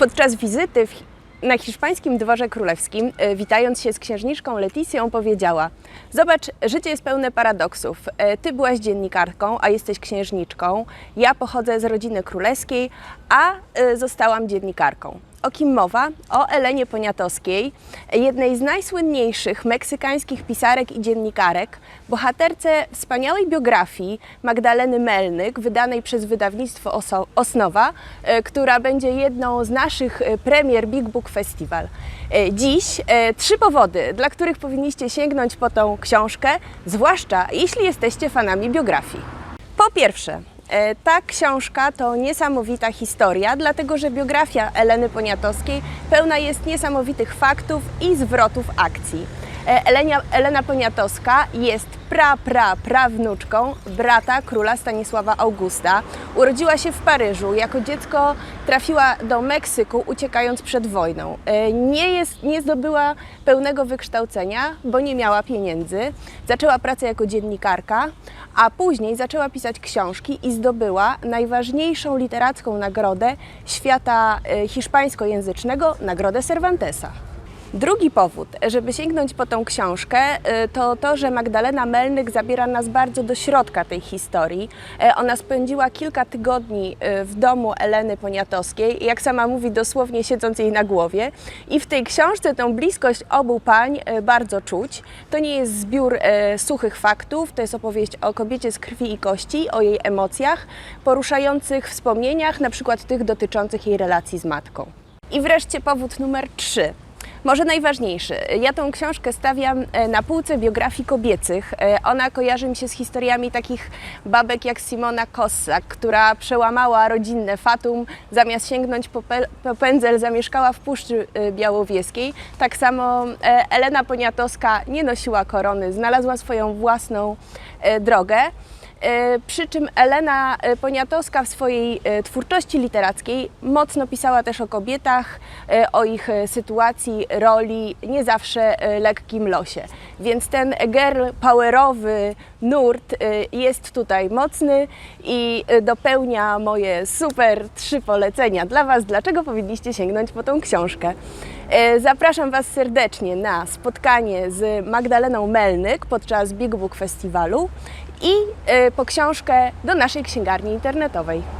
Podczas wizyty w, na hiszpańskim dworze królewskim, e, witając się z księżniczką Leticją, powiedziała: Zobacz, życie jest pełne paradoksów. E, Ty byłaś dziennikarką, a jesteś księżniczką. Ja pochodzę z rodziny królewskiej, a e, zostałam dziennikarką. O kim mowa? O Elenie Poniatowskiej, jednej z najsłynniejszych meksykańskich pisarek i dziennikarek, bohaterce wspaniałej biografii Magdaleny Melnyk, wydanej przez wydawnictwo Oso- Osnowa, e, która będzie jedną z naszych e, premier Big Book Festival. E, Dziś trzy powody, dla których powinniście sięgnąć po tą książkę, zwłaszcza jeśli jesteście fanami biografii. Po pierwsze, ta książka to niesamowita historia, dlatego że biografia Eleny Poniatowskiej pełna jest niesamowitych faktów i zwrotów akcji. E, Elenia, Elena Poniatowska jest pra, pra, prawnuczką brata króla Stanisława Augusta. Urodziła się w Paryżu. Jako dziecko trafiła do Meksyku, uciekając przed wojną. E, Nie, jest, nie zdobyła pełnego wykształcenia, bo nie miała pieniędzy. Zaczęła pracę jako dziennikarka, a później zaczęła pisać książki i zdobyła najważniejszą literacką nagrodę świata e, hiszpańskojęzycznego, nagrodę Cervantesa. Drugi powód, żeby sięgnąć po tą książkę, y, to to, że Magdalena Melnyk zabiera nas bardzo do środka tej historii. E, Ona spędziła kilka tygodni y, w domu Eleny Poniatowskiej, jak sama mówi, dosłownie siedząc jej na głowie. I w tej książce tą bliskość obu pań y, bardzo czuć. To nie jest zbiór suchych faktów, to jest opowieść o kobiecie z krwi i kości, o jej emocjach, poruszających wspomnieniach, na przykład tych dotyczących jej relacji z matką. I wreszcie powód numer trzy. Może najważniejszy. Ja tą książkę stawiam e, na półce biografii kobiecych. E, Ona kojarzy mi się z historiami takich babek jak Simona Kossak, która przełamała rodzinne fatum, zamiast sięgnąć po, po pędzel zamieszkała w Puszczy e, Białowieskiej. Tak samo Elena Poniatowska nie nosiła korony, znalazła swoją własną drogę. E, Przy czym Elena e, Poniatowska w swojej e, twórczości literackiej mocno pisała też o kobietach, o ich sytuacji, roli, nie zawsze lekkim losie. Więc ten girl powerowy nurt jest tutaj mocny i dopełnia moje super trzy polecenia dla Was, dlaczego powinniście sięgnąć po tą książkę. Zapraszam Was serdecznie na spotkanie z Magdaleną Melnyk podczas Big Book Festiwalu i e, po książkę do naszej księgarni internetowej.